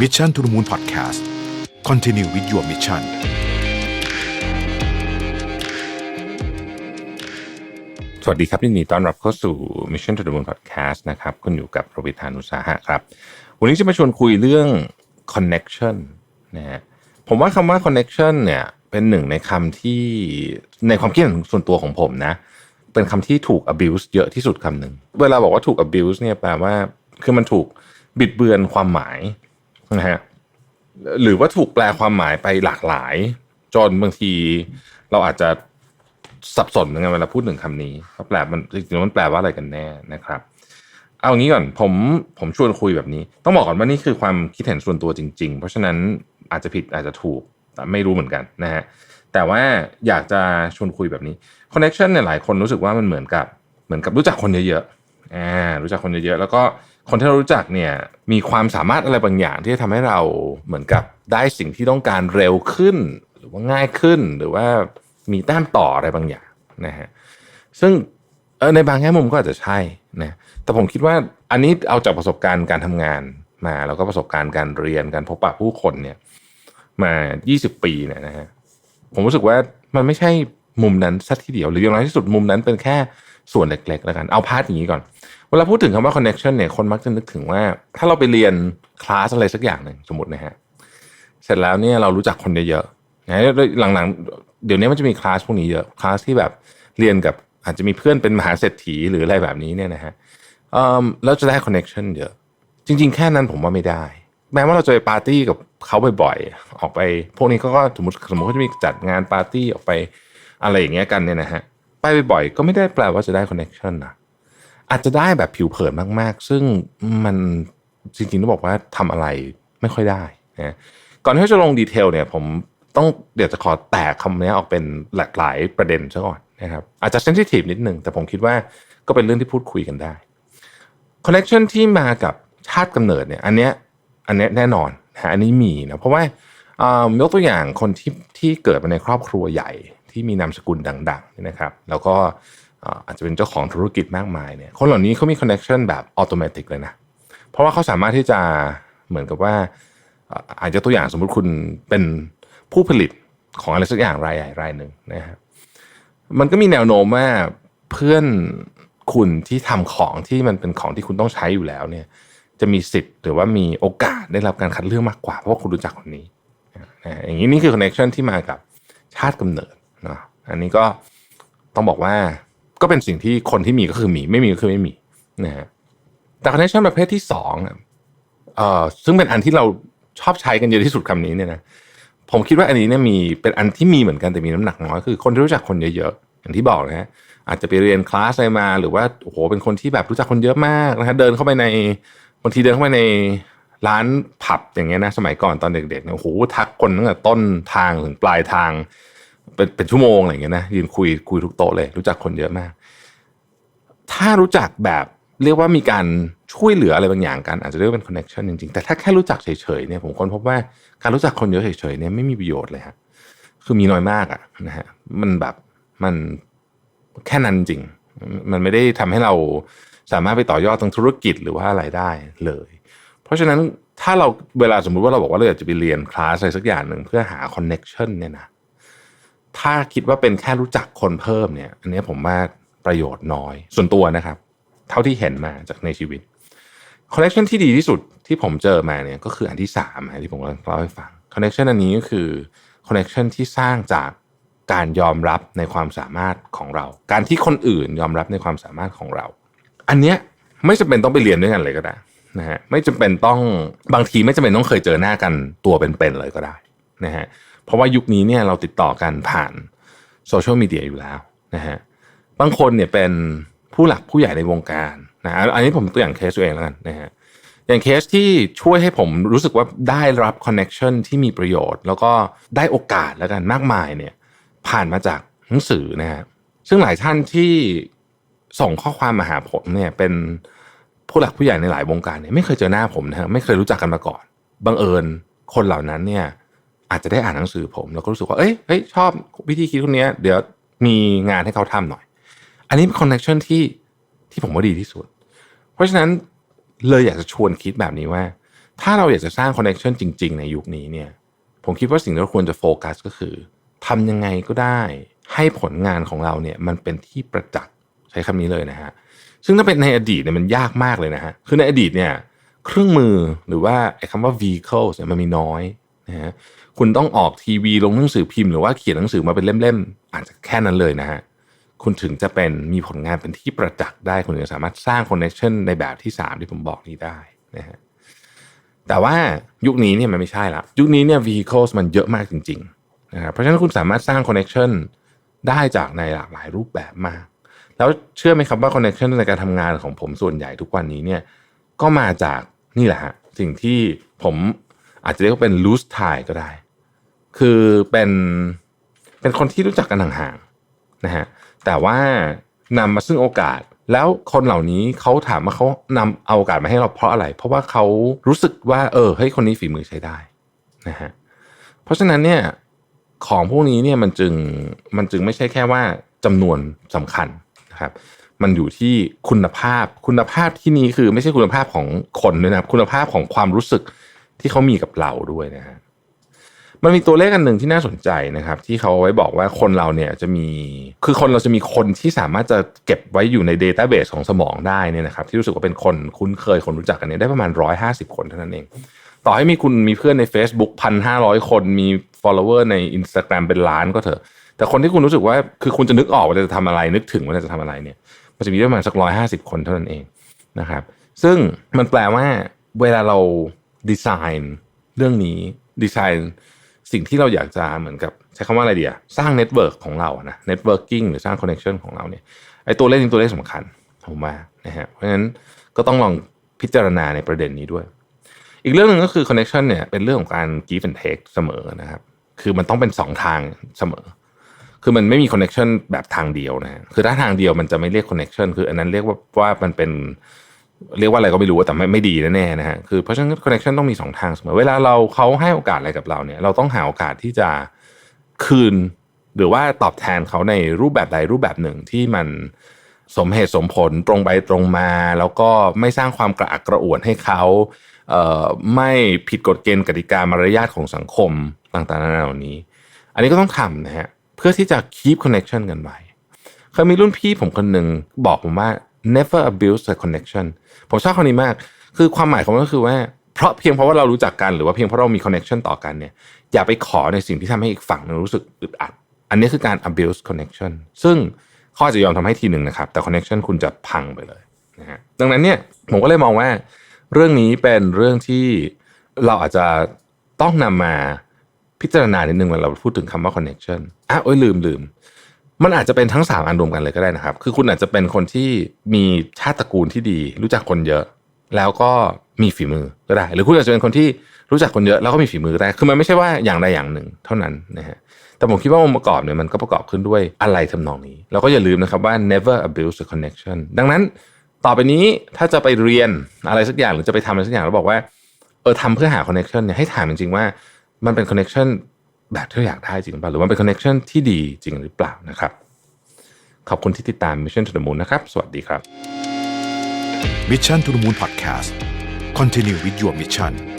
Mission to the Moon Podcast Continue with your mission สวัสดีครับยินดีต้อนรับเข้าสู่ Mission to the Moon Podcast นะครับคุณอยู่กับโรบิทานุสาหะครับ วันนี้จะมาชวนคุยเรื่อง connection นะฮะผมว่าคำว่า connection เนี่ยเป็นหนึ่งในคำที่ในความคิดส่วนตัวของผมนะ เป็นคำที่ถูก abuse เยอะที่สุดคำหนึ่ง เวลาบอกว่าถูก abuse เนี่ยแปลว่าคือมันถูกบิดเบือนความหมาย นะฮะหรือว่าถูกแปลความหมายไปหลากหลาย จนบางทีเราอาจจะสับสนเหมือนกันเวลาพูดถึงคำนี้ว่าแปลมันจริงๆแล้วมันแปลว่าอะไรกันแน่นะครับ เอางี้ก่อนผมผมชวนคุยแบบนี้ ต้องบอกก่อนว่านี่คือความคิดเห็นส่วนตัวจริง ๆ เพราะฉะนั้นอาจจะผิดอาจจะถูกแต่ไม่รู้เหมือนกันนะฮะแต่ว่าอยากจะชวนคุยแบบนี้ connection เนี่ยหลายคนรู้สึกว่ามันเหมือนกับเหมือนกับรู้จักคนเยอะๆอ่ารู้จักคนเยอะๆแล้วก็ คนที่เรารู้จักเนี่ยมีความสามารถอะไรบางอย่าง ที่จะทำให้เราเหมือนกับได้สิ่งที่ต้องการเร็วขึ้น หรือว่าง่ายขึ้นหรือว่ามีแต้มต่ออะไรบางอย่างนะฮะซึ่งเออในบางแง่มุมก็อาจจะใช่นะแต่ผมคิดว่าอันนี้เอาจากประสบการณ์การทำงานมาแล้วก็ประสบการณ์การเรียนการพบปะผู้คนเนี่ย มา 20 ปีเนี่ยนะฮะผมรู้สึกว่ามันไม่ใช่มุมนั้นสักทีเดียว หรืออย่างน้อยที่สุดมุมนั้นเป็นแค่ ส่วนเล็กๆแล้วกันเอาพาร์ทอย่างนี้ก่อน เวลาพูดถึงคำว่า connection เนี่ยคนมักจะนึกถึงว่า ถ้าเราไปเรียนคลาสอะไรสักอย่างหนึ่งสมมตินะฮะเสร็จแล้วเนี่ยเรารู้จักคนเยอะๆนะหลังๆ เดี๋ยวนี้มันจะมีคลาสพวกนี้เยอะคลาสที่แบบเรียนกับอาจจะมีเพื่อนเป็นมหาเศรษฐีหรืออะไรแบบนี้เนี่ยนะฮะเอิ่มแล้วจะได้ connection เยอะ จริง ๆ แค่นั้นผมว่าไม่ได้ แม้ว่าเราจะไปปาร์ตี้กับเขาบ่อยๆ ออกไป พวกนี้เขาก็สมมติสมมติเขาจะมีจัดงานปาร์ตี้ออกไปอะไรอย่างเงี้ยกันเนี่ยนะฮะ ไปบ่อยๆก็ไม่ได้แปลว่าจะได้ connection นะอาจจะได้แบบผิวเผินมากๆ ซึ่งมันจริงๆต้องบอกว่าทำอะไรไม่ค่อยได้นะก่อนที่จะลงดีเทลเนี่ยผมต้องเดี๋ยวจะขอแตกคำนี้ออกเป็นหลากหลายประเด็นซะก่อนนะครับอาจจะเซนซิทีฟนิดนึงแต่ผมคิดว่าก็เป็นเรื่องที่พูดคุยกันได้คอนเน c t ชันที่มากับชาติกำเนิดเนี่ยอันเนี้ยอันเนี้ยแน่นอนนะอันนี้มีนะเพราะว่ายกตัวอย่างคนที่ที่เกิดมาในครอบครัวใหญ่ ที่มีนามสกุลดังๆนะครับ แล้วก็อาจจะเป็นเจ้าของธุรกิจมากมายเนี่ยคนเหล่านี้เขามีคอนเน c t ชันแบบอัตโนมัติเลยนะเพราะว่าเขาสามารถที่จะเหมือนกับว่าอาจจะตัวอย่างสมมุติคุณเป็นผู้ผลิตของอะไรสักอย่างรายใหญ่รายหนึ่งนะครับมันก็มีแนวโน้มว่าเพื่อนคุณที่ทำของที่มันเป็นของที่คุณต้องใช้อยู่แล้วเนี่ย จะมีสิทธิ์หรือว่ามีโอกาสได้รับการคัดเลือกมากกว่าเพราะว่าคุณรู้จักคนนี้นะอย่างนี้นี่คือคอนเน c t ชันที่มากับชาติกำเนิด นะอันนี้ก็ต้องบอกว่าก็เป็นสิ่งที่คนที่มีก็คือมี ไม่มีก็คือไม่มีนะฮะแต่คอนเนคชันประเภทที่สองเอ่อซึ่งเป็นอันที่เราชอบใช้กันเยอะที่สุดคำนี้เนี่ยนะผมคิดว่าอันนี้เนี่ยมีเป็นอันที่มีเหมือนกันแต่มีน้ำหนักน้อยคือคนที่รู้จักคนเยอะๆอย่างที่บอกนะฮะอาจจะไปเรียนคลาสอะไรมาหรือว่าโอ้โหเป็นคนที่แบบรู้จักคนเยอะมากนะฮะเดินเข้าไปในบางทีเดินเข้าไปในร้านผับอย่างเงี้ยนะสมัยก่อนตอนเด็กๆเนี่ยโอ้โหทักคนตั้งแต่ต้นทางถึงปลายทาง เป็นเป็นชั่วโมงอะไรอย่างเงี้ยนะยืนคุยคุยทุกโต๊ะเลย รู้จักคนเยอะมาก ถ้ารู้จักแบบเรียกว่ามีการช่วยเหลืออะไรบางอย่างกันอาจจะเรียกว่าเป็นคอนเน c t ชันจริงๆ แต่ถ้าแค่รู้จักเฉยๆเนี่ยผมค้นพบว่าการรู้จักคนเยอะเฉยๆเนี่ยไม่มีประโยชน์เลยฮะคือมีน้อยมากอะนะฮะมันแบบมันแค่นั้นจริง มันไม่ได้ทำให้เราสามารถไปต่อยอดทางธุรกิจหรือว่าอะไรได้เลย เพราะฉะนั้นถ้าเราเวลาสมมุติว่าเราบอกว่าเราอยากจะไปเรียนคลาสอะไรสักอย่างหนึ่งเพื่อหาคอนเน็ชันเนี่ยนะ ถ้าคิดว่าเป็นแค่รู้จักคนเพิ่มเนี่ย อันนี้ผมว่าประโยชน์น้อย ส่วนตัวนะครับ เท่าที่เห็นมาจากในชีวิตคอนเนคชันที่ดีที่สุดที่ผมเจอมาเนี่ยก็คืออันที่สามที่ผมเล่าให้ฟังคอนเนคชันอันนี้ก็คือคอนเนคชันที่สร้างจากการยอมรับในความสามารถของเรา การที่คนอื่นยอมรับในความสามารถของเรา อันเนี้ยไม่จำเป็นต้องไปเรียนด้วยกันเลยก็ได้นะฮะไม่จำเป็นต้องบางทีไม่จำเป็นต้องเคยเจอหน้ากันตัวเป็นๆเลยก็ได้นะฮะ เพราะว่ายุคนี้เนี่ยเราติดต่อกันผ่านโซเชียลมีเดียอยู่แล้วนะฮะบางคนเนี่ยเป็นผู้หลักผู้ใหญ่ในวงการนะอันนี้ผมตัวอย่างเคสตัวเองแล้วกันนะฮะอย่างเคสที่ช่วยให้ผมรู้สึกว่าได้รับคอนเน็ชันที่มีประโยชน์ แล้วก็ได้โอกาสแล้วกันมากมายเนี่ยผ่านมาจากหนังสือนะฮะซึ่งหลายท่านที่ส่งข้อความมาหาผมเนี่ยเป็นผู้หลักผู้ใหญ่ในหลายวงการเนี่ยไม่เคยเจอหน้าผมนะฮะไม่เคยรู้จักกันมาก่อนบังเอิญคนเหล่านั้นเนี่ย อาจจะได้อ่านหนังสือผมแล้วก็รู้สึกว่าเอ้ยเฮ้ยชอบวิธีคิดคนนี้เดี๋ยวมีงานให้เขาทำหน่อย อันนี้เป็นคอนเนคชันที่ที่ผมว่าดีที่สุด เพราะฉะนั้นเลยอยากจะชวนคิดแบบนี้ว่า ถ้าเราอยากจะสร้างคอนเน t ชันจริง ๆ ในยุคนี้เนี่ย ผมคิดว่าสิ่งที่เราควรจะโฟกัสก็คือทำยังไงก็ได้ให้ผลงานของเราเนี่ยมันเป็นที่ประจักษ์ใช้คำนี้เลยนะฮะซึ่งถ้าเป็นในอดีตเนี่ยมันยากมากเลยนะฮะคือในอดีตเนี่ยเครื่องมือหรือว่าไอ้คำว่า vehicles เนี่ยมันมีน้อย นะฮะคุณต้องออกทีวีลงหนังสือพิมพ์หรือว่าเขียนหนังสือมาเป็นเล่มๆอาจจะแค่นั้นเลยนะฮะคุณถึงจะเป็นมีผลงานเป็นที่ประจักษ์ได้ คุณถึงสามารถสร้างคอนเน t ชันในแบบที่ 3 ที่ผมบอกนี้ได้นะฮะแต่ว่ายุคนี้เนี่ยมันไม่ใช่ละยุคนี้เนี่ย vehicles มันเยอะมากจริงๆนะครับเพราะฉะนั้นคุณสามารถสร้าง connection ได้จากในหลากหลายรูปแบบมาก แล้วเชื่อไหมครับว่า connection ในการทำงานของผมส่วนใหญ่ทุกวันนี้เนี่ยก็มาจากนี่แหละฮะสิ่งที่ผม อาจจะเรียกว่าเป็น loose tie ก็ได้ คือเป็นเป็นคนที่รู้จักกันห่างๆนะฮะแต่ว่านำมาซึ่งโอกาส แล้วคนเหล่านี้เขาถามว่าเขานำเอาโอกาสมาให้เราเพราะอะไร เพราะว่าเขารู้สึกว่า เออเฮ้ยคนนี้ฝีมือใช้ได้นะฮะเพราะฉะนั้นเนี่ยของพวกนี้เนี่ยมันจึงมันจึงไม่ใช่แค่ว่าจำนวนสำคัญนะครับมันอยู่ที่คุณภาพคุณภาพที่นี้คือไม่ใช่คุณภาพของคนด้วยนะครับคุณภาพของความรู้สึก ที่เขามีกับเราด้วยนะฮะมันมีตัวเลขอันหนึ่งที่น่าสนใจนะครับ ที่เขาไว้บอกว่าคนเราเนี่ยจะมีคือคนเราจะมีคนที่สามารถจะเก็บไว้อยู่ในเดต้าเบสของสมองได้เนี่ยนะครับ ที่รู้สึกว่าเป็นคนคุ้นเคยคนรู้จักกันเนี่ยได้ประมาณ 150 คนเท่านั้นเอง ต่อให้มีคุณมีเพื่อนใน Facebook พันห้าร้อยคนมี follower ใน Instagram เป็นล้านก็เถอะ แต่คนที่คุณรู้สึกว่าคือคุณจะนึกออกว่าจะทำอะไรนึกถึงว่าจะทำอะไรเนี่ย มันจะมีประมาณสักร้อยห้าสิบคนเท่านั้นเองนะครับ ซึ่งมันแปลว่าเวลาเรา ดีไซน์เรื่องนี้ดีไซน์สิ่งที่เราอยากจะเหมือนกับ ใช้คำว่าอะไรเดียสร้างเน็ตเวิร์กของเราอะนะเน็ตเวิร์กิ่งหรือสร้างคอนเน t ชันของเราเนี่ยไอ้ตัวเลขนี้ตัวเลขสำคัญผมว่านะฮะเพราะฉะนั้นก็ต้องลองพิจารณาในประเด็นนี้ด้วย อีกเรื่องหนึ่งก็คือ connection เนี่ยเป็นเรื่องของการ give and take เสมอนะครับ คือมันต้องเป็นสองทางเสมอ คือมันไม่มี connection แบบทางเดียวนะฮะคือถ้าทางเดียวมันจะไม่เรียก connection คืออันนั้นเรียกว่าว่ามันเป็น เรียกว่าอะไรก็ไม่รู้แต่ไม่ไม่ดีแน่ๆนะฮะคือเพราะฉะนั้น connection ต้องมีสองทางเสมอเวลาเราเขาให้โอกาสอะไรกับเราเนี่ย เราต้องหาโอกาสที่จะคืน หรือว่าตอบแทนเขาในรูปแบบใดรูปแบบหนึ่งที่มันสมเหตุสมผลตรงไปตรงมา แล้วก็ไม่สร้างความกระอักกระอ่วนให้เขาเไม่ผิดกฎเกณฑ์กติกามารยาทของสังคมต่างๆนานาเหล่านี้ อันนี้ก็ต้องทำนะฮะเพื่อที่จะ keep connection กันไว้เคยมีรุ่นพี่ผมคนหนึ่งบอกผมว่า never abuse the connection ผมชอบคำนี้มาก คือความหมายของมันก็คือว่า เพราะเพียงเพราะว่าเรารู้จักกันหรือว่าเพียงเพราะเรามี connection ต่อกันเนี่ย อย่าไปขอในสิ่งที่ทำให้อีกฝั่งนึงรู้สึกอึดอัด อันนี้คือการ abuse connection ซึ่งข้อจะยอมทำให้ทีหนึ่งนะครับ แต่ connection คุณจะพังไปเลยนะฮะ ดังนั้นเนี่ยผมก็เลยมองว่า เรื่องนี้เป็นเรื่องที่เราอาจจะต้องนำมาพิจารณานิดนึงเวลาเราพูดถึงคำว่า connection อะโอ้ยลืมลืม มันอาจจะเป็นทั้งสามอันรวมกันเลยก็ได้นะครับ คือคุณอาจจะเป็นคนที่มีชาติตระกูลที่ดี รู้จักคนเยอะ แล้วก็มีฝีมือก็ได้ หรือคุณอาจจะเป็นคนที่รู้จักคนเยอะแล้วก็มีฝีมือก็ได้ คือมันไม่ใช่ว่าอย่างใดอย่างหนึ่งเท่านั้นนะฮะ แต่ผมคิดว่าองค์ประกอบเนี่ยมันก็ประกอบขึ้นด้วยอะไรทำนองนี้ แล้วก็อย่าลืมนะครับว่า never abuse the connection ดังนั้นต่อไปนี้ถ้าจะไปเรียนอะไรสักอย่างหรือจะไปทำอะไรสักอย่างแล้วบอกว่าเออทำเพื่อหา connection เนี่ยให้ถามจริงๆว่ามันเป็น connection แบบที่เราอยากได้จริงหรือเปล่าหรือมันเป็นคอนเนคชันที่ดีจริงหรือเปล่านะครับ ขอบคุณที่ติดตาม Mission to the Moon นะครับ สวัสดีครับ Mission to the Moon Podcast Continue with your mission